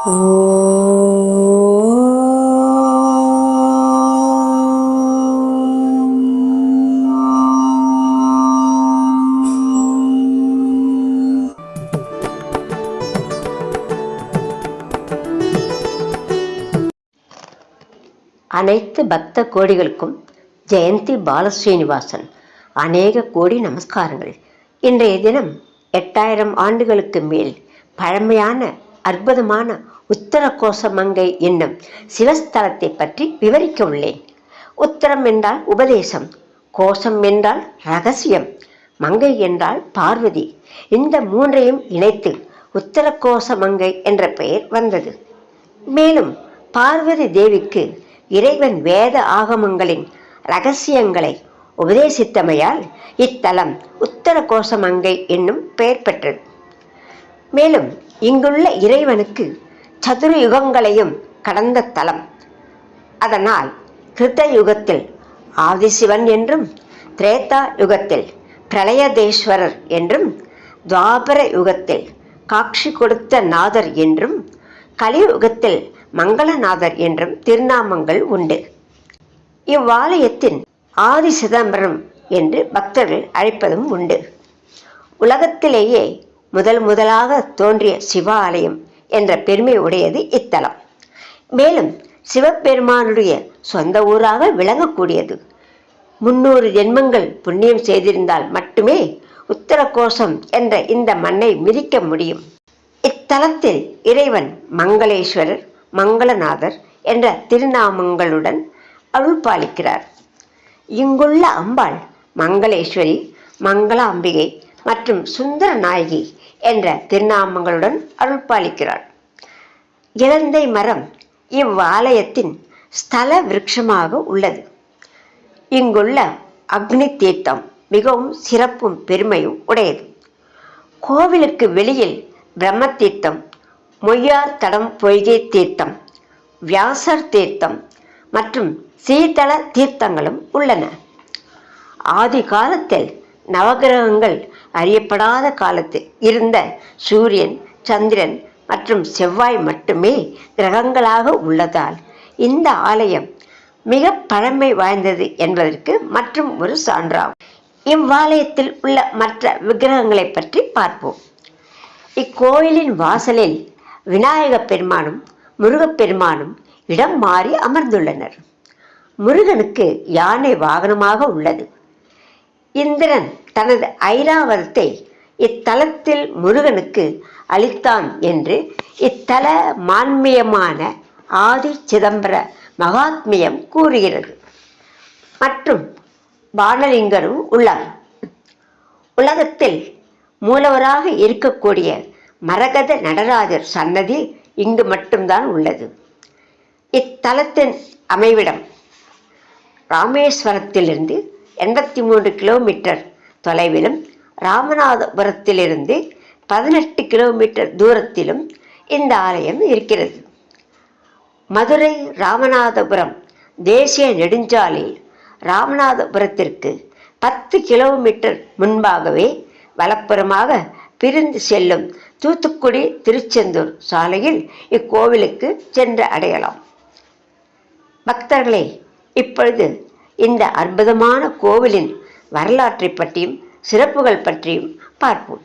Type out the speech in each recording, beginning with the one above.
அனைத்து பக்த கோடிகளுக்கும் ஜெயந்தி பாலஸ்ரீனிவாசன் அநேக கோடி நமஸ்காரங்கள். இன்றைய தினம் எட்டாயிரம் ஆண்டுகளுக்கு மேல் பழமையான அற்புதமான உத்தர கோசமங்கை என்னும் சிவஸ்தலத்தை பற்றி விவரிக்க உள்ளேன் உத்தரம் என்றால் உபதேசம் கோஷம் என்றால் ரகசியம் மங்கை என்றால் பார்வதி. இந்த மூன்றையும் இணைத்து உத்தர கோஷ மங்கை என்ற பெயர் வந்தது. மேலும் பார்வதி தேவிக்கு இறைவன் வேத ஆகமங்களின் ரகசியங்களை உபதேசித்தமையால் இத்தலம் உத்தர கோஷமங்கை என்னும் பெயர் பெற்றது. மேலும் இங்குள்ள இறைவனுக்கு சதுர யுகங்களையும் கடந்த தலம். அதனால் கிருத்த யுகத்தில் ஆதிசிவன் என்றும் திரேதா யுகத்தில் பிரளயதேஸ்வரர் என்றும் துவாபர யுகத்தில் காட்சி கொடுத்த நாதர் என்றும் கலியுகத்தில் மங்களநாதர் என்றும் திருநாமங்கள் உண்டு. இவ்வாலயத்தின் ஆதி சிதம்பரம் என்று பக்தர்கள் அழைப்பதும் உண்டு. உலகத்திலேயே முதல் முதலாக தோன்றிய சிவாலயம் என்ற பெருமை உடையது இத்தலம். மேலும் சிவபெருமானுடைய சொந்த ஊராக விளங்கக்கூடியது. முன்னூறு ஜென்மங்கள் புண்ணியம் செய்திருந்தால் மட்டுமே உத்தரகோசம் என்ற இந்த மண்ணை மிதிக்க முடியும். இத்தலத்தில் இறைவன் மங்களேஸ்வரர் மங்களநாதர் என்ற திருநாமங்களுடன் அருள் பாலிக்கிறார். இங்குள்ள அம்பாள் மங்களேஸ்வரி மங்களாம்பிகை மற்றும் சுந்தர நாயகி என்ற திருநாமங்களுடன் அருள்பாலிக்கிறாள். இலந்தை மரம் இவ்வாலயத்தின் ஸ்தல விருட்சமாக உள்ளது. இங்குள்ள அக்னி தீர்த்தம் மிகவும் சிறப்பும் பெருமையும் உடையது. கோவிலுக்கு வெளியில் பிரம்ம தீர்த்தம் மொய்யார் தடம் பொய்கை தீர்த்தம் வியாசர் தீர்த்தம் மற்றும் சீதள தீர்த்தங்களும் உள்ளன. ஆதி காலத்தில் நவகிரகங்கள் அறியப்படாத காலத்தில் இருந்த சூரியன் சந்திரன் மற்றும் செவ்வாய் மட்டுமே கிரகங்களாக உள்ளதால் இந்த ஆலயம் மிக பழமை வாய்ந்தது என்பதற்கு மற்றும் ஒரு சான்றாகும். இவ்வாலயத்தில் உள்ள மற்ற விக்கிரகங்களை பற்றி பார்ப்போம். இக்கோயிலின் வாசலில் விநாயகப் பெருமானும் முருகப்பெருமானும் இடம் மாறி அமர்ந்துள்ளனர். முருகனுக்கு யானை வாகனமாக உள்ளது. இந்திரன் தனது ஐராவதத்தை இத்தலத்தில் முருகனுக்கு அளித்தான் என்று இத்தல மான்மியமான ஆதி சிதம்பர மகாத்மியம் கூறுகிறது. மற்றும் பானலிங்கரும் உள்ளார். உலகத்தில் மூலவராக இருக்கக்கூடிய மரகத நடராஜர் சன்னதி இங்கு மட்டும்தான் உள்ளது. இத்தலத்தின் அமைவிடம் ராமேஸ்வரத்திலிருந்து எண்பத்தி மூன்று கிலோமீட்டர் தொலைவிலும் ராமநாதபுரத்திலிருந்து பதினெட்டு கிலோமீட்டர் தூரத்திலும் இந்த ஆலயம் இருக்கிறது. மதுரை ராமநாதபுரம் தேசிய நெடுஞ்சாலையில் ராமநாதபுரத்திற்கு பத்து கிலோமீட்டர் முன்பாகவே வலப்புறமாக பிரிந்து செல்லும் தூத்துக்குடி திருச்செந்தூர் சாலையில் இக்கோவிலுக்கு சென்று அடையலாம். பக்தர்களே இப்பொழுது இந்த அற்புதமான கோவிலின் வரலாற்றை பற்றியும் சிறப்புகள் பற்றியும் பார்ப்போம்.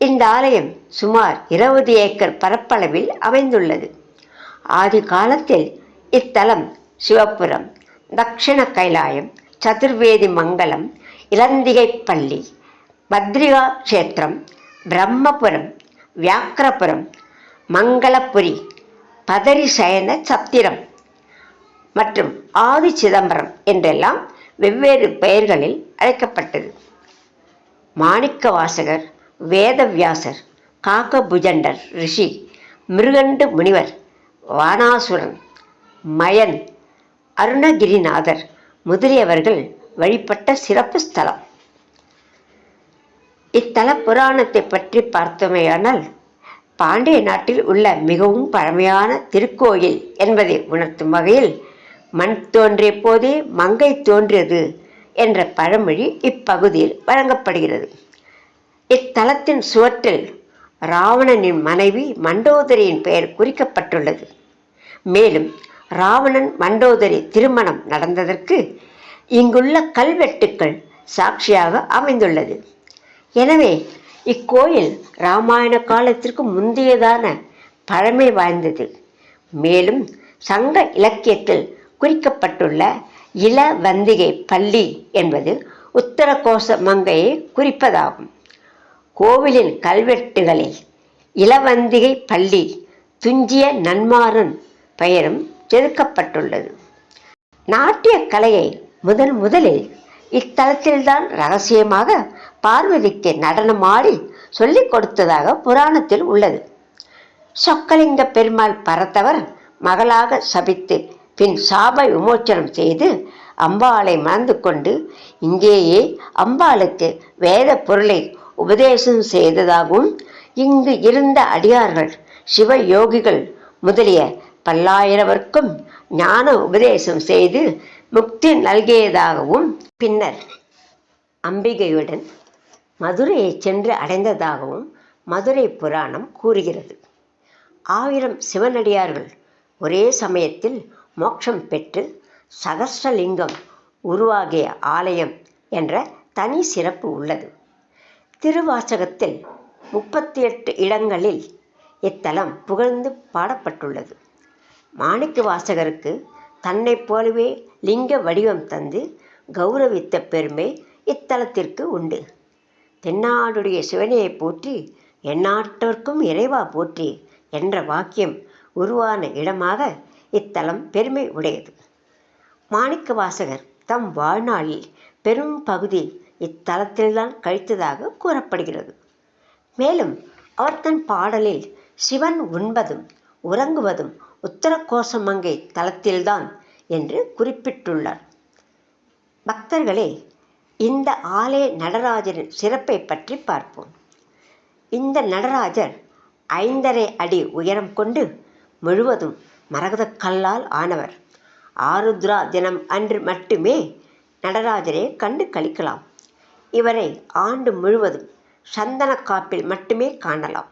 இந்த ஆலயம் சுமார் இருபது ஏக்கர் பரப்பளவில் அமைந்துள்ளது. ஆதி காலத்தில் இத்தலம் சிவபுரம் தக்ஷிண கைலாயம் சதுர்வேதி மங்கலம் இளந்திகைப்பள்ளி பத்ரிகா க்ஷேத்திரம் பிரம்மபுரம் வியாக்கிரபுரம் மங்களபுரி பதரிசயன சத்திரம் மற்றும் ஆதி சிதம்பரம் என்றெல்லாம் வெவ்வேறு பெயர்களில் அழைக்கப்பட்டது. மாணிக்க வாசகர் வேதவியாசர் காக்கபுஜண்டர் ரிஷி மிருகண்டு முனிவர் வானாசுரன் மயன் அருணகிரிநாதர் முதலியவர்கள் வழிபட்ட சிறப்பு ஸ்தலம். இத்தல புராணத்தை பற்றி பார்த்தோமேயானால் பாண்டிய நாட்டில் உள்ள மிகவும் பழமையான திருக்கோயில் என்பதை உணர்த்தும் வகையில் மண் தோன்றிய போதே மங்கை தோன்றியது என்ற பழமொழி இப்பகுதியில் வழங்கப்படுகிறது. இத்தலத்தின் சுவற்றில் ராவணனின் மனைவி மண்டோதரியின் பெயர் குறிக்கப்பட்டுள்ளது. மேலும் ராவணன் மண்டோதரி திருமணம் நடந்ததற்கு இங்குள்ள கல்வெட்டுக்கள் சாட்சியாக அமைந்துள்ளது. எனவே இக்கோயில் இராமாயண காலத்திற்கு முந்தையதான பழமை வாய்ந்தது. மேலும் சங்க இலக்கியத்தில் குறிக்கப்பட்டுள்ள இளவந்திகை பள்ளி என்பது உத்தரகோச மங்கையை குறிப்பதாகும். கோவிலின் கல்வெட்டுகளில் இளவந்திகை பள்ளி துஞ்சிய நன்மாறன் பெயரும் செதுக்கப்பட்டுள்ளது. நாட்டிய கலையை முதன் முதலில் இத்தலத்தில்தான் ரகசியமாக பார்வதிக்கு நடனமாடி சொல்லிக் கொடுத்ததாக புராணத்தில் உள்ளது. சொக்கலிங்க பெருமாள் பரத்தவர் மகளாக சபித்து பின் சாப விமோச்சனம் செய்து அம்பாளை மணந்து கொண்டு இங்கேயே அம்பாளுக்கு வேத பொருளை உபதேசம் செய்ததாகவும் இங்கு இருந்த அடியார்கள் சிவ யோகிகள் முதலிய பல்லாயிரவர்க்கும் ஞான உபதேசம் செய்து முக்தி நல்கியதாகவும் பின்னர் அம்பிகையுடன் மதுரையை சென்று அடைந்ததாகவும் மதுரை புராணம் கூறுகிறது. ஆயிரம் சிவனடியார்கள் ஒரே சமயத்தில் மோட்சம் பெற்று சகஸ்ரலிங்கம் உருவாகிய ஆலயம் என்ற தனி சிறப்பு உள்ளது. திருவாசகத்தில் முப்பத்தி எட்டு இடங்களில் இத்தலம் புகழ்ந்து பாடப்பட்டுள்ளது. மாணிக்க வாசகருக்கு தன்னைப் போலவே லிங்க வடிவம் தந்து கௌரவித்த பெருமை இத்தலத்திற்கு உண்டு. தென்னாடுடைய சிவனையை போற்றி எந்நாட்டவர்க்கும் இறைவா போற்றி என்ற வாக்கியம் உருவான இடமாக இத்தலம் பெருமை உடையது. மாணிக்க வாசகர் தம் வாழ்நாளில் பெரும் பகுதி இத்தலத்தில்தான் கழித்ததாக கூறப்படுகிறது. மேலும் அவர் தன் பாடலில் சிவன் உண்பதும் உறங்குவதும் உத்தரகோசமங்கை தலத்தில்தான் என்று குறிப்பிட்டுள்ளார். பக்தர்களே இந்த ஆலய நடராஜரின் சிறப்பை பற்றி பார்ப்போம். இந்த நடராஜர் ஐந்தரை அடி உயரம் கொண்டு முழுவதும் மரகதக் கல்லால் ஆனவர். ஆருத்ரா தினம் அன்று மட்டுமே நடராஜரை கண்டு கழிக்கலாம் இவரை ஆண்டு முழுவதும் சந்தன காப்பில் மட்டுமே காணலாம்.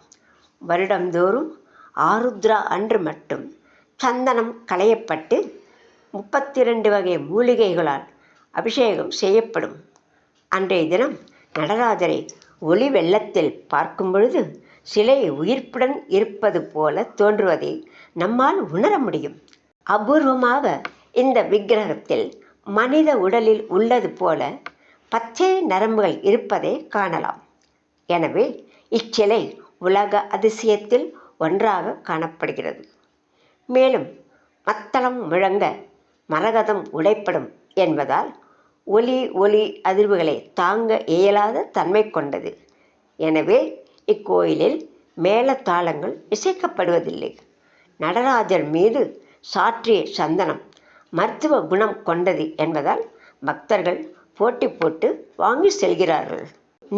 வருடந்தோறும் ஆருத்ரா அன்று மட்டும் சந்தனம் களையப்பட்டு முப்பத்தி ரெண்டு வகை மூலிகைகளால் அபிஷேகம் செய்யப்படும். அன்றைய தினம் நடராஜரை ஒளி வெள்ளத்தில் பார்க்கும் பொழுது சிலை உயிர்ப்புடன் இருப்பது போல தோன்றுவதை நம்மால் உணர முடியும். அபூர்வமாக இந்த விக்கிரகத்தில் மனித உடலில் உள்ளது போல பச்சை நரம்புகள் இருப்பதை காணலாம். எனவே இச்சிலை உலக அதிசயத்தில் ஒன்றாக காணப்படுகிறது. மேலும் மத்தளம் முழங்க மரகதம் உடைப்படும் என்பதால் ஒலி ஒலி அதிர்வுகளை தாங்க இயலாத தன்மை கொண்டது. எனவே இக்கோயிலில் மேளதாளங்கள் இசைக்கப்படுவதில்லை. நடராஜர் மீது சாற்றிய சந்தனம் மருத்துவ குணம் கொண்டது என்பதால் பக்தர்கள் போட்டி போட்டு வாங்கி செல்கிறார்கள்.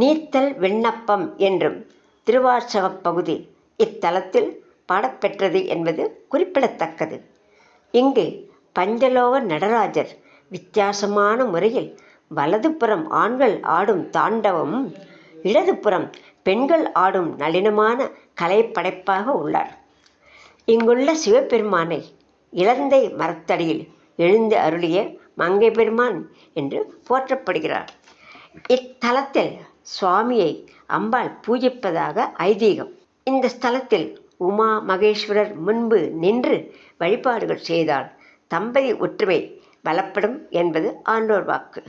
நீத்தல் விண்ணப்பம் என்றும் திருவாசக பகுதி இத்தலத்தில் பாடப்பெற்றது என்பது குறிப்பிடத்தக்கது. இங்கு பஞ்சலோக நடராஜர் வித்தியாசமான முறையில் வலதுபுறம் ஆண்கள் ஆடும் தாண்டவமும் இடதுபுறம் பெண்கள் ஆடும் நளினமான கலைப்படைப்பாக உள்ளார். இங்குள்ள சிவபெருமானை இலந்தை மரத்தடியில் எழுந்து அருளிய மங்கை பெருமான் என்று போற்றப்படுகிறார். இத்தலத்தில் சுவாமியை அம்பாள் பூஜிப்பதாக ஐதீகம். இந்த ஸ்தலத்தில் உமா மகேஸ்வரர் முன்பு நின்று வழிபாடுகள் செய்தால் தம்பதி ஒற்றுமை பலப்படும் என்பது ஆண்டோர் வாக்கு.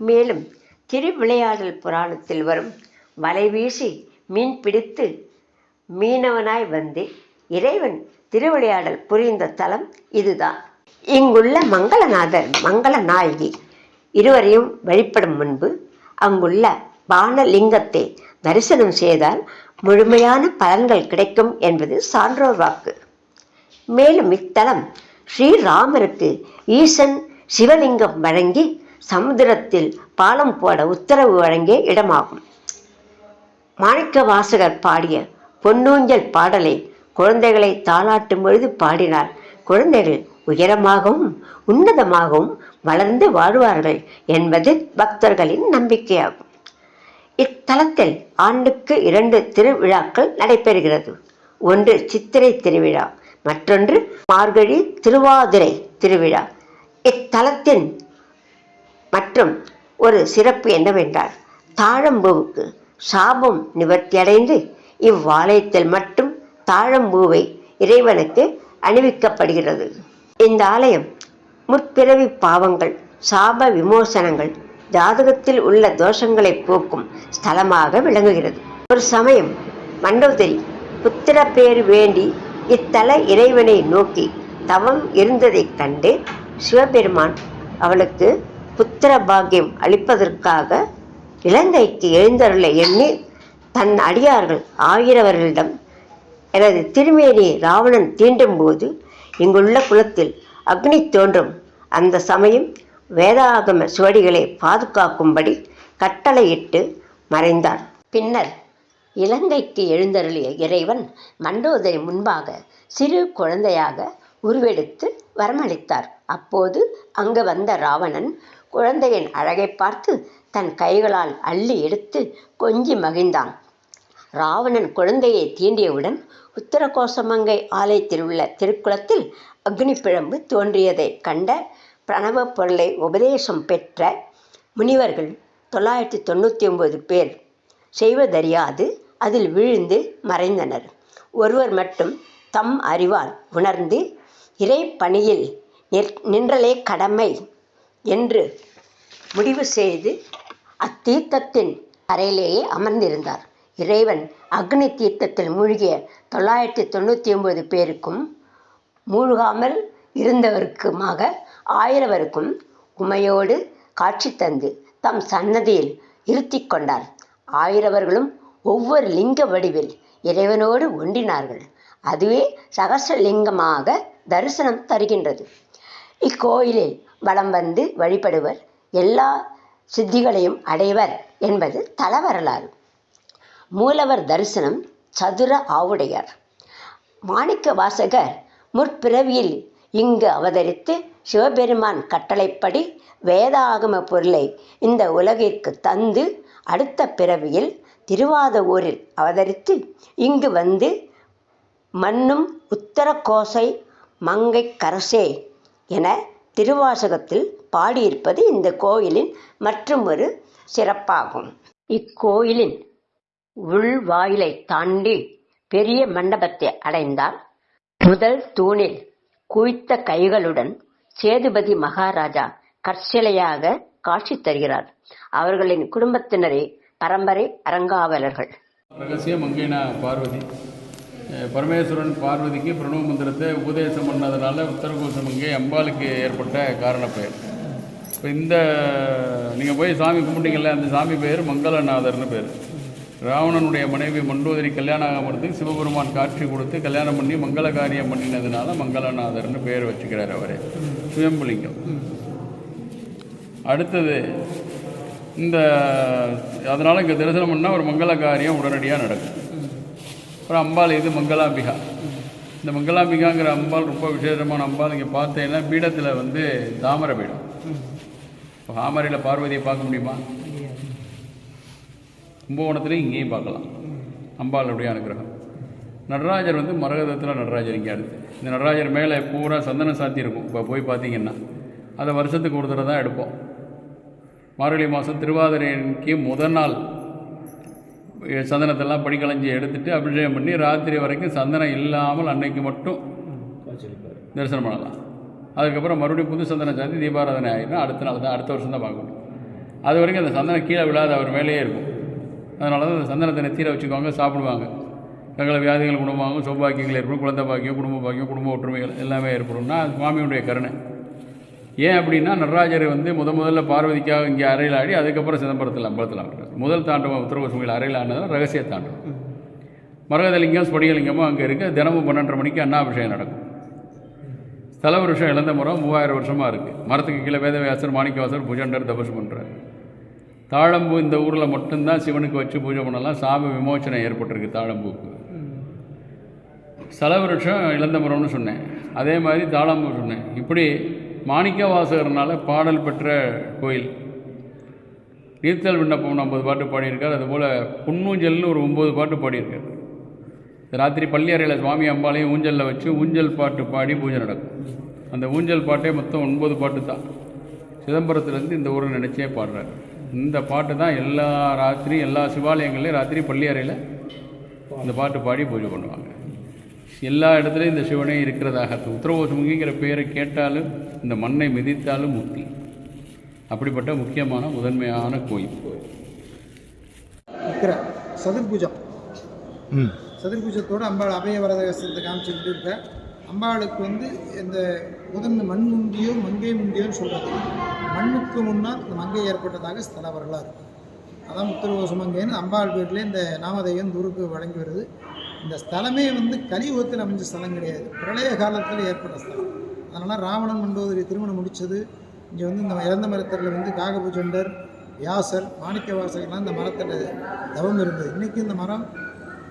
மேலும் திருவிளையாடல் புராணத்தில் வரும் வலை வீசி மீன் பிடித்து மீனவனாய் வந்து இறைவன் திருவிளையாடல் புரிந்த தலம் இதுதான். இங்குள்ள மங்களநாதர் மங்கள நாயகி இருவரையும் வழிபடும் முன்பு அங்குள்ள பானலிங்கத்தை தரிசனம் செய்தால் முழுமையான பலன்கள் கிடைக்கும் என்பது சான்றோர் வாக்கு. மேலும் இத்தலம் ஸ்ரீராமருக்கு ஈசன் சிவலிங்கம் வழங்கி சமுத்திரத்தில் பாலம் போட உத்தரவு வழங்கிய இடமாகும். மாணிக்க வாசகர் பாடிய பொன்னூஞ்சல் பாடலை குழந்தைகளை தாளாட்டும் பொழுது பாடினார். குழந்தைகள் உயரமாகவும் உன்னதமாகவும் வளர்ந்து வாழ்வார்கள் என்பது பக்தர்களின் நம்பிக்கையாகும். இத்தலத்தில் ஆண்டுக்கு இரண்டு திருவிழாக்கள் நடைபெறுகிறது. ஒன்று சித்திரை திருவிழா மற்றொன்று மார்கழி திருவாதிரை திருவிழா. இத்தலத்தின் மற்றும் ஒரு சிறப்பு என்னவென்றால் தாழம்பூவுக்கு சாபம் நிவர்த்தியடைந்து இவ்வாலயத்தில் மட்டும் தாழம்பூவை இறைவனுக்கு அணிவிக்கப்படுகிறது. இந்த ஆலயம் முற்பிறவி பாவங்கள் சாப விமோசனங்கள் ஜாதகத்தில் உள்ள தோஷங்களை போக்கும் ஸ்தலமாக விளங்குகிறது. ஒரு சமயம் மண்டோதரி புத்திர பேர் வேண்டி இத்தல இறைவனை நோக்கி தவம் இருந்ததைக் கண்டு சிவபெருமான் அவளுக்கு புத்திர பாக்கியம் அளிப்பதற்காக இலங்கைக்கு எழுந்தருளை எண்ணி தன் அடியார்கள் ஆகிறவர்களிடம் எனது திருமேனியை ராவணன் தீண்டும் போது இங்குள்ள குலத்தில் அக்னி தோன்றும். அந்த சமயம் வேதாகம சுவடிகளை பாதுகாக்கும்படி கட்டளையிட்டு மறைந்தார். பின்னர் இலங்கைக்கு எழுந்தருளிய இறைவன் மண்டோதரி முன்பாக சிறு குழந்தையாக உருவெடுத்து வரமளித்தார். அப்போது அங்கு வந்த ராவணன் குழந்தையின் அழகை பார்த்து தன் கைகளால் அள்ளி எடுத்து கொஞ்சி மகிழ்ந்தான். ராவணன் குழந்தையை தீண்டியவுடன் உத்தரகோசமங்கை ஆலயத்தில் உள்ள திருக்குளத்தில் அக்னி பிழம்பு தோன்றியதைக் கண்ட பிரணவ பொருளை உபதேசம் பெற்ற முனிவர்கள் தொள்ளாயிரத்தி தொண்ணூற்றி ஒன்பது பேர் செய்வதறியாது அதில் விழுந்து மறைந்தனர். ஒருவர் மட்டும் தம் அறிவால் உணர்ந்து இறை பணியில் நிற்- நின்றலே கடமை என்று முடிவு செய்து அத்தீர்த்தத்தின் அறையிலேயே அமர்ந்திருந்தார். இறைவன் அக்னி தீர்த்தத்தில் மூழ்கிய தொள்ளாயிரத்தி தொண்ணூற்றி ஒன்பது பேருக்கும் மூழ்காமல் இருந்தவருக்குமாக ஆயிரவருக்கும் உமையோடு காட்சி தந்து தம் சன்னதியில் இருத்தி கொண்டார். ஆயிரவர்களும் ஒவ்வொரு லிங்க வடிவில் இறைவனோடு ஒன்றினார்கள். அதுவே சகசலிங்கமாக தரிசனம் தருகின்றது. இக்கோயிலில் வலம் வந்து வழிபடுவர் எல்லா சித்திகளையும் அடைவர் என்பது தல வரலாறு மூலவர் தரிசனம் சதுர ஆவுடையார். மாணிக்க வாசகர் முற்பிறவியில் இங்கு அவதரித்து சிவபெருமான் கட்டளைப்படி வேதாகம பொருளை இந்த உலகிற்கு தந்து அடுத்த பிறவியில் திருவாத ஊரில் அவதரித்து இங்கு வந்து மன்னும் உத்தர கோசை மங்கை கரசே என திருவாசகத்தில் பாடியிருப்பது இந்த கோயிலின் மற்றும் ஒரு சிறப்பாகும். இக்கோயிலின் உள்வாயிலை தாண்டி பெரிய மண்டபத்தை அடைந்தால் முதல் தூணில் குவித்த கைகளுடன் சேதுபதி மகாராஜா கற்சிலையாக காட்சி தருகிறார். அவர்களின் குடும்பத்தினரே பரம்பரை அரங்காவலர்கள் ரகசிய மங்கேனா பார்வதி. பரமேஸ்வரன் பார்வதிக்கு பிரணவ மந்திரத்தை உபதேசம் பண்ணதுனால உத்தரகோசமங்கே அம்பாளுக்கு ஏற்பட்ட காரண பெயர் இப்போ இந்த நீங்கள் போய் சாமி கும்பிட்டீங்கல்ல அந்த சாமி பேர் மங்களநாதர்னு பேர். ராவணனுடைய மனைவி மண்டோதரி கல்யாணம் ஆகிறதுக்கு சிவபெருமான் காட்சி கொடுத்து கல்யாணம் பண்ணி மங்கள காரியம் பண்ணினதுனால மங்களநாதர்னு பேர் வச்சுக்கிறார் அவர். சுயம்புலிங்கம். அடுத்தது இந்த அதனால் இங்கே தரிசனம் பண்ணால் ஒரு மங்கள காரியம் உடனடியாக நடக்கும். அப்புறம் அம்பாள் இது மங்களாம்பிகா. இந்த மங்களாம்பிகாங்கிற அம்பாள் ரொம்ப விசேஷமான அம்பாள். இங்கே பார்த்தீங்கன்னா பீடத்தில் வந்து தாமரை பீடம். இப்போ தாமரையில் பார்வதியை பார்க்க முடியுமா? கும்பகோணத்துலேயும் இங்கேயும் பார்க்கலாம். அம்பாளுடைய அனுகிரகம். நடராஜர் வந்து மரகதத்தில் நடராஜர் இங்கே அடுத்து. இந்த நடராஜர் மேலே பூரா சந்தனம் சாத்தி இருக்கும். இப்போ போய் பார்த்தீங்கன்னா. அதை வருஷத்துக்கு ஒரு தடவை தான் எடுப்போம். மார்கழி மாதம் திருவாதிரைக்கு முதல் நாள் சந்தனத்தெல்லாம் படிக்கலைஞ்சி எடுத்துகிட்டு அபிஷேகம் பண்ணி ராத்திரி வரைக்கும் சந்தனம் இல்லாமல் அன்னைக்கு மட்டும் தரிசனம் பண்ணலாம். அதுக்கப்புறம் மறுபடியும் புது சந்தனம் சாத்தி தீபாராதனை ஆகிடும் அடுத்த நாள் தான் அடுத்த வருஷம் தான் பார்க்க முடியும் அது வரைக்கும் அந்த சந்தனம் கீழே விழாத அவர் மேலேயே இருக்கும். அதனால தான் அந்த சந்தனத்தை நெத்தியில் வச்சுக்குவாங்க சாப்பிடுவாங்க. சகல வியாதிகள் குணமாகும் சௌபாக்கியங்கள் ஏற்படும் குழந்தை பாக்கியம் குடும்ப பாக்கியம் குடும்ப ஒற்றுமைகள் எல்லாமே ஏற்படும்னா அது சுவாமியுடைய கருணை. ஏன் அப்படின்னா நடராஜர் வந்து முத முதல்ல பார்வதிக்காக இங்கே அறையில் ஆடி அதுக்கப்புறம் சிதம்பரத்தில் அம்பலத்தில் ஆடுறார் முதல் தாண்டவம் உத்தரகோசமையில் அறையில் ஆடினதான் ரகசிய தாண்டவம். மரகதலிங்கம் ஸ்படிகலிங்கமும் அங்கே இருக்குது. தினமும் பன்னெண்டரை மணிக்கு அன்னாபிஷேகம் நடக்கும். ஸ்தல வருஷம் இழந்த மரம் மூவாயிரம் வருஷமாக இருக்குது மரத்துக்கு கீழே வேதவியாசர் மாணிக்கவாசர் புஜண்டர் தபசு பண்ணுறார் தாழம்பூ இந்த ஊரில் மட்டும்தான் சிவனுக்கு வச்சு பூஜை பண்ணலாம். சாமி விமோச்சனை ஏற்பட்டிருக்கு தாழம்பூக்கு. ஸ்தல வருஷம் இழந்த மரம்னு சொன்னேன். அதே மாதிரி தாழம்பூ சொன்னேன். இப்படி மாணிக்க வாசகர்னால பாடல் பெற்ற கோயில். நீர்த்தல் விண்ணப்பம் ஐம்பது பாட்டு பாடியிருக்கார். அதுபோல் புன்னூஞ்சல்னு ஒரு ஒம்பது பாட்டு பாடியிருக்கார். ராத்திரி பள்ளி அறையில் சுவாமி அம்பாளையும் ஊஞ்சலில் வச்சு ஊஞ்சல் பாட்டு பாடி பூஜை நடக்கும். அந்த ஊஞ்சல் பாட்டே மொத்தம் ஒன்பது பாட்டு தான். சிதம்பரத்துலேருந்து இந்த ஊரை நினச்சே பாடுறாரு. இந்த பாட்டு தான் எல்லா ராத்திரி எல்லா சிவாலயங்கள்லேயும் ராத்திரி பள்ளியறையில் இந்த பாட்டு பாடி பூஜை பண்ணுவாங்க. எல்லா இடத்துலையும் இந்த சிவனே இருக்கிறதாக உத்தரவோசமுங்கிற பெயரை கேட்டாலும் இந்த மண்ணை மிதித்தாலும் முக்தி. அப்படிப்பட்ட முக்கியமான முதன்மையான கோயில். இருக்கிற சதுர்பூஜம். ம். சதுர்பூஜத்தோடு அம்பாள் அபய வரதகசத்தை காமிச்சுக்கிட்டு இருக்க. அம்பாளுக்கு வந்து இந்த முதன்மை மண் முந்தியோ மங்கை முந்தியோன்னு சொல்கிறது மண்ணுக்கு முன்னால் இந்த மங்கை ஏற்பட்டதாக ஸ்தல வரலாறு. அதான் உத்தரவோச மங்கைன்னு அம்பாள் பேரில் இந்த நாமதேயம் தூருக்கு வழங்கி வருது. இந்த ஸ்தலமே வந்து கலியுகத்தில் அமைஞ்ச ஸ்தலம் கிடையாது. பிரளய காலத்தில் ஏற்பட்ட ஸ்தலம். அதனால் ராவணன் மண்டோதரி திருமணம் முடித்தது இங்கே வந்து இந்த இறந்த மரத்தில் வந்து காகபுஜண்டர் வியாசர் மாணிக்க வாசகர்லாம் இந்த மரத்தில் தவம் இருந்தது. இன்றைக்கி இந்த மரம்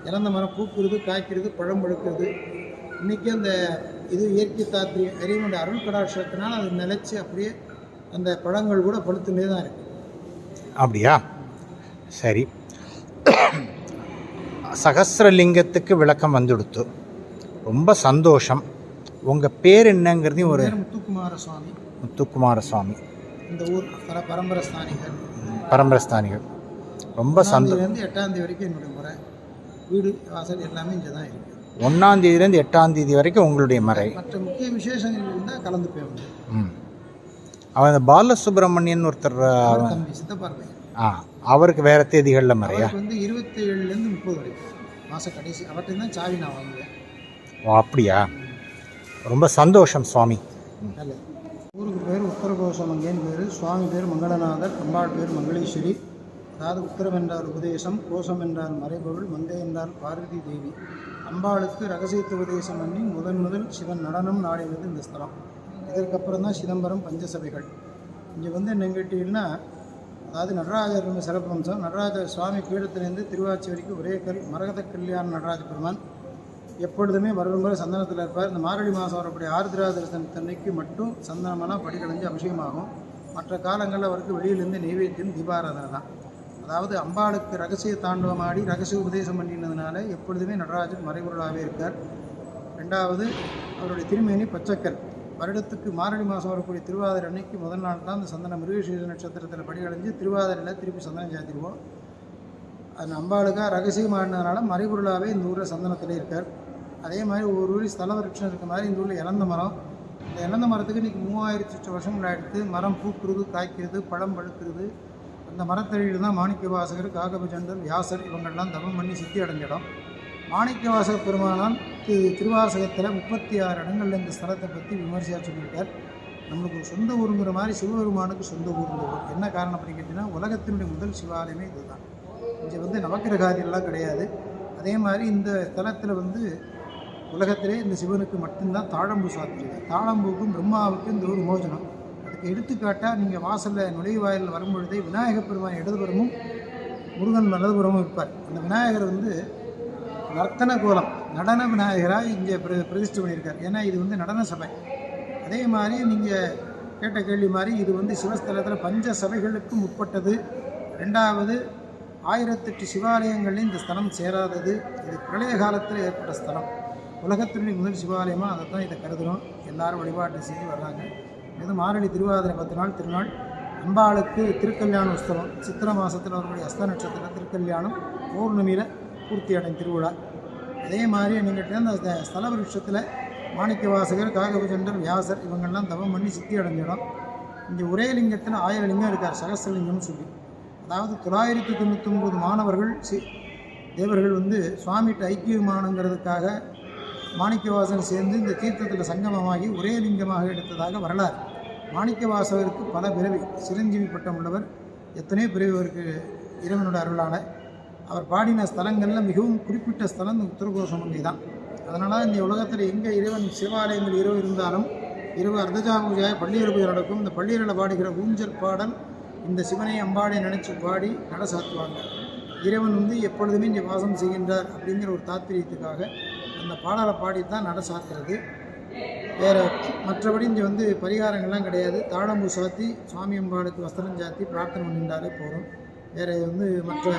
இறந்த மரம் பூக்குறது காய்க்கிறது பழம் பழுக்கிறது இன்றைக்கி அந்த இது இயற்கை தாத்திரி இறைவனுடைய அருள் கடாட்சத்தினால் அது நிலச்சி அப்படியே அந்த பழங்கள் கூட பழுத்துட்டே தான் இருக்குது அப்படியா? சரி. சகசிரலிங்கத்துக்கு விளக்கம் வந்துடுத்து. ரொம்ப சந்தோஷம். உங்கள் பேர் என்னங்கிறதையும் ஒரு முத்துக்குமார சுவாமி முத்துக்குமார சுவாமி இந்த ஊர் பர பரம்பரை ஸ்தானிகள் பரம்பரஸ்தானிகள். ரொம்ப சந்தோ ஒன்றாந்தேதியிலேருந்து எட்டாம் தேதி வரைக்கும் என்னுடைய முறை. வீடு வாசல் எல்லாமே இங்கே தான் இருக்குது ஒன்றாம் தேதியிலேருந்து எட்டாம் தேதி வரைக்கும் உங்களுடைய மறை. மற்ற முக்கிய விசேஷங்கள் இருந்தால் கலந்து போய் ம். அவன் இந்த பாலசுப்ரமணியன் ஒருத்தர் சித்தப்பார்வை ஆ அவருக்கு வேறு தேதிகளில் மறையா? வந்து இருபத்தி ஏழுலேருந்து முப்பது வரைக்கும். மாத கடைசி அவர்கிட்ட தான் சாவி நான் வாங்குவேன். ஓ அப்படியா? ரொம்ப சந்தோஷம் சுவாமி. ஊருக்கு பேர் உத்தரகோசமங்கேன்னு பேர். சுவாமி பேர் மங்களநாதர் அம்பாள் பேர் மங்களேஸ்வரி. அதாவது உத்தரம் என்றால் உபதேசம் கோஷம் என்றால் மறைபொருள் மங்கை என்றால் பார்வதி தேவி. அம்பாளுக்கு ரகசியத்து உபதேசம் பண்ணி முதன் முதல் சிவன் நடனம் நாடினது இந்த ஸ்தலம். இதற்கப்புறம் தான் சிதம்பரம் பஞ்சசபைகள். இங்கே வந்து என்ன கேட்டீங்கன்னா அதாவது நடராஜர் சிறப்பம்சம் நடராஜர் சுவாமி பீடத்திலிருந்து திருவாச்சி வரைக்கும் ஒரே கல் மரகத கல்யாண நடராஜ பெருமான். எப்பொழுதுமே வருடம் முறை சந்தனத்தில் இருப்பார். இந்த மாரடி மாதம் வரக்கூடிய ஆர்திரா தரிசனத்தன்னைக்கு மட்டும் சந்தனமெல்லாம் படிக்கடைஞ்சு அபிஷேகமாகும். மற்ற காலங்களில் அவருக்கு வெளியிலேருந்து நெய்வேத்தியம் தீபாராதனை தான். அதாவது அம்பாளுக்கு ரகசிய தாண்டவம் ஆடி ரகசிய உபதேசம் பண்ணினதுனால எப்பொழுதுமே நடராஜர் மறைபொருளாகவே இருக்கார். ரெண்டாவது அவருடைய திருமேனி பச்சைக்கல். வருடத்துக்கு மாரணி மாதம் வரக்கூடிய திருவாதிரை அன்னைக்கு முதல் நாள் தான் அந்த சந்தன மிருகசீர நட்சத்திரத்தில் படிகடைஞ்சு திருவாதிரையில் திருப்பி சந்தனம் சாத்திடுவோம். அது அம்பாளுக்காக ரகசியமானதுனால மறைபொருளாகவே இந்த ஊரில் சந்தனத்தில் இருக்கார். அதே மாதிரி ஒரு ஊரில் ஸ்தல விருட்சம் இருக்க மாதிரி இந்த ஊரில் இறந்த மரம். இந்த இறந்த மரத்துக்கு இன்றைக்கி மூவாயிரத்தி சொச்ச வருஷம் எடுத்து மரம் பூக்குறது காய்க்கிறது பழம் பழுக்கிறது. அந்த மரத்தடியில் தான் மாணிக்க வாசகர் காகபஜண்டர் வியாசர் இவங்கெல்லாம் தவம் பண்ணி சித்தி அடைஞ்சிடும் மாணிக்கவாச பெருமானான் வாசக திரு திருவாசகத்தில் முப்பத்தி ஆறு இடங்கள்ல இந்த ஸ்தலத்தை பற்றி விமர்சையாக சொல்லியிருக்கார். நம்மளுக்கு ஒரு சொந்த ஊருங்கிற மாதிரி சிவபெருமானுக்கு சொந்த ஊர் இந்த ஊர். என்ன காரணம் அப்படின்னு கேட்டிங்கன்னா உலகத்தினுடைய முதல் சிவாலயமே இதுதான். இங்கே வந்து நவக்கிரகாதியெல்லாம் கிடையாது. அதே மாதிரி இந்த ஸ்தலத்தில் வந்து உலகத்திலே இந்த சிவனுக்கு மட்டும்தான் தாழம்பூ சாத்தியது தாழம்பூக்கும் பிரம்மாவுக்கும் இந்த ஒரு மோஜனம். அதுக்கு எடுத்துக்காட்டாக நீங்கள் வாசலில் நுழைவாயில் வரும்பொழுதே விநாயகப் பெருமான் இடதுபுறமும் முருகன் வலதுபுறமும் இருப்பார். அந்த விநாயகர் வந்து நர்த்தன கோலம் நடன விநாயகராக இங்கே பிர பிரதிஷ்டை பண்ணியிருக்கார். ஏன்னா இது வந்து நடன சபை. அதே மாதிரி நீங்கள் கேட்ட கேள்வி மாதிரி இது வந்து சிவஸ்தலத்தில் பஞ்ச சபைகளுக்கும் உட்பட்டது ரெண்டாவது ஆயிரத்தெட்டு சிவாலயங்கள்லையும் இந்த ஸ்தலம் சேராதது. இது பிரளய காலத்தில் ஏற்பட்ட ஸ்தலம். உலகத்தினுடைய முதல் சிவாலயமாக அதை தான் இதை கருதுகிறோம் எல்லாரும் வழிபாட்டை செய்து வர்றாங்க. இது மாரடி திருவாதிரை பத்து நாள் திருநாள். அம்பாளுக்கு திருக்கல்யாண உஸ்தலம் சித்திரை மாதத்தில் அவர்களுடைய அஸ்த நட்சத்திரம் திருக்கல்யாணம். பௌர்ணமியில் பூர்த்தி அடையும் திருவிழா. அதே மாதிரி நீங்கள் அந்த ஸ்தல விருஷத்தில் மாணிக்க வாசகர் காகபஜண்டர் வியாசர் இவங்கெல்லாம் தவம் பண்ணி சித்தி அடைஞ்ச இடம். இங்கே ஒரே லிங்கத்தில் ஆயிரம் லிங்கம் இருக்கார் சகசலிங்கம்னு சொல்லி. அதாவது தொள்ளாயிரத்தி தொண்ணூத்தொம்பது மாணவர்கள் சி தேவர்கள் வந்து சுவாமிகிட்ட ஐக்கியமானங்கிறதுக்காக மாணிக்கவாசன் சேர்ந்து இந்த தீர்த்தத்தில் சங்கமமாகி ஒரே லிங்கமாக எடுத்ததாக வரலாறு. மாணிக்கவாசகருக்கு பல பிறவி சிரஞ்சீவி பட்டம் உள்ளவர் எத்தனையோ பிறவி அவருக்கு இறைவனோட அருளான அவர் பாடின ஸ்தலங்களில் மிகவும் குறிப்பிட்ட ஸ்தலம் இந்த உத்தரகோசமங்கை தான் அதனால் இந்த உலகத்தில் எங்கே இறைவன் சிவாலயங்கள் இரவு இருந்தாலும் இரவு அர்த்தஜா பூஜை பள்ளியர் பூஜை நடக்கும். இந்த பள்ளியரில் பாடுகிற ஊஞ்சல் பாடல் இந்த சிவனை அம்பாடை நினைச்சு பாடி நட சாத்துவாங்க. இறைவன் வந்து எப்பொழுதுமே இங்கே வாசம் செய்கின்றார் அப்படிங்கிற ஒரு தாத்பரியத்துக்காக அந்த பாடலை பாடி தான் நட சாத்துறது. வேறு மற்றபடி இங்கே வந்து பரிகாரங்கள்லாம் கிடையாது. தாழம்பூ சாத்தி சுவாமி அம்பாளுக்கு வஸ்திரம் சாத்தி பிரார்த்தனை பண்ணிட்டாலே போதும். வேறு வந்து மற்ற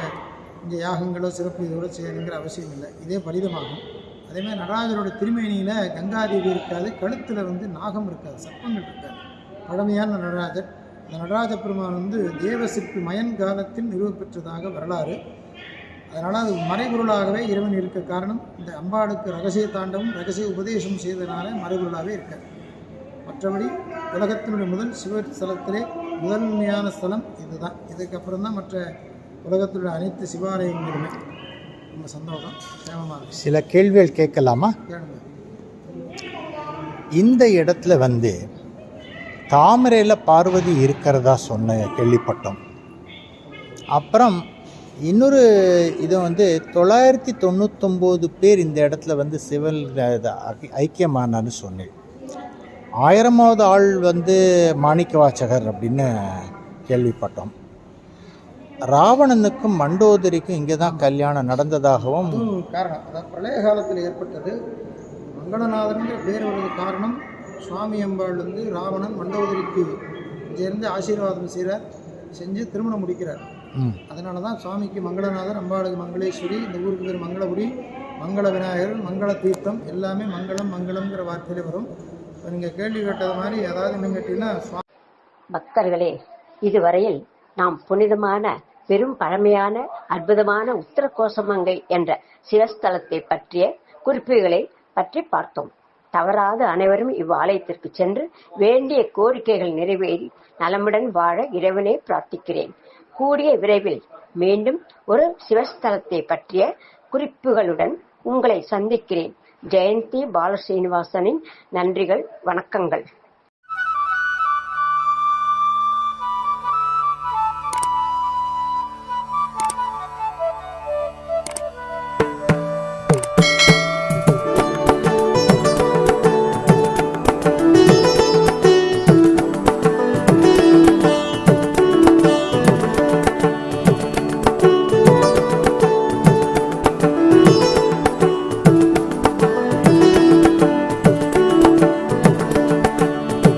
இங்கே யாகங்களோ சிறப்பு இதோட செய்யணுங்கிற அவசியம் இல்லை. இதே பலிதமாகும். அதேமாதிரி நடராஜரோட திருமேனியில் கங்காதேவி இருக்காது கழுத்தில் வந்து நாகம் இருக்காது சர்ப்பங்கள் இருக்காது. பழமையான நடராஜர். அந்த நடராஜ பெருமான் வந்து தேவ சிற்பி மயன் காலத்தில் நிறுவப்பெற்றதாக வரலாறு. அதனால் அது மறைபொருளாகவே இறைவன் இருக்க காரணம். இந்த அம்பாளுக்கு ரகசிய தாண்டவும் ரகசிய உபதேசம் செய்தனால மறைபொருளாகவே இருக்கார் மற்றபடி உலகத்தினுடைய முதல் சிவஸ்தலத்திலே முதன்மையான ஸ்தலம் இதுதான். இதுக்கப்புறம் தான் மற்ற உலகத்திலுள்ள அனைத்து சிவாலயங்களுமே ரொம்ப சந்தோஷம். சேமமாக சில கேள்விகள் கேட்கலாமா? இந்த இடத்துல வந்து தாமரையில் பார்வதி இருக்கிறதா சொன்ன கேள்விப்பட்டோம். அப்புறம் இன்னொரு இது வந்து தொள்ளாயிரத்தி தொண்ணூத்தொம்போது பேர் இந்த இடத்துல வந்து சிவல் ஐக்கியமானான்னு சொன்னேன். ஆயிரமாவது ஆள் வந்து மாணிக்க வாசகர் அப்படின்னு கேள்விப்பட்டோம். ராவணனுக்கும் மண்டோதரிக்கும் இங்கே தான் கல்யாணம் நடந்ததாகவும் காரணம். அதாவது பழைய காலத்தில் ஏற்பட்டது மங்களநாதனுங்கிற பேர் வருவது காரணம். சுவாமி அம்பாள் வந்து ராவணன் மண்டோதரிக்கு இங்கேருந்து ஆசீர்வாதம் செய்கிறார் செஞ்சு திருமணம் முடிக்கிறார். அதனால தான் சுவாமிக்கு மங்களநாதர் அம்பாளுக்கு மங்களேஸ்வரி இந்த ஊருக்கு பேர் மங்களபுரி மங்கள விநாயகர் மங்கள தீர்த்தம் எல்லாமே மங்களம் மங்களம்ங்கிற வார்த்தையில வரும். இப்போ நீங்கள் கேள்வி கேட்டது மாதிரி அதாவது என்ன கேட்டீங்கன்னா பக்தர்களே இதுவரையில் நாம் புனிதமான பெரும் பழமையான அற்புதமான உத்தர கோசமங்கை என்ற சிவஸ்தலத்தை பற்றிய குறிப்புகளை பற்றி பார்த்தோம். தவறாது அனைவரும் இவ்வாலயத்திற்கு சென்று வேண்டிய கோரிக்கைகள் நிறைவேறி நலமுடன் வாழ இறைவனை பிரார்த்திக்கிறேன். கூடிய விரைவில் மீண்டும் ஒரு சிவஸ்தலத்தை பற்றிய குறிப்புகளுடன் உங்களை சந்திக்கிறேன். ஜெயந்தி பாலசீனிவாசனின் நன்றிகள் வணக்கங்கள்.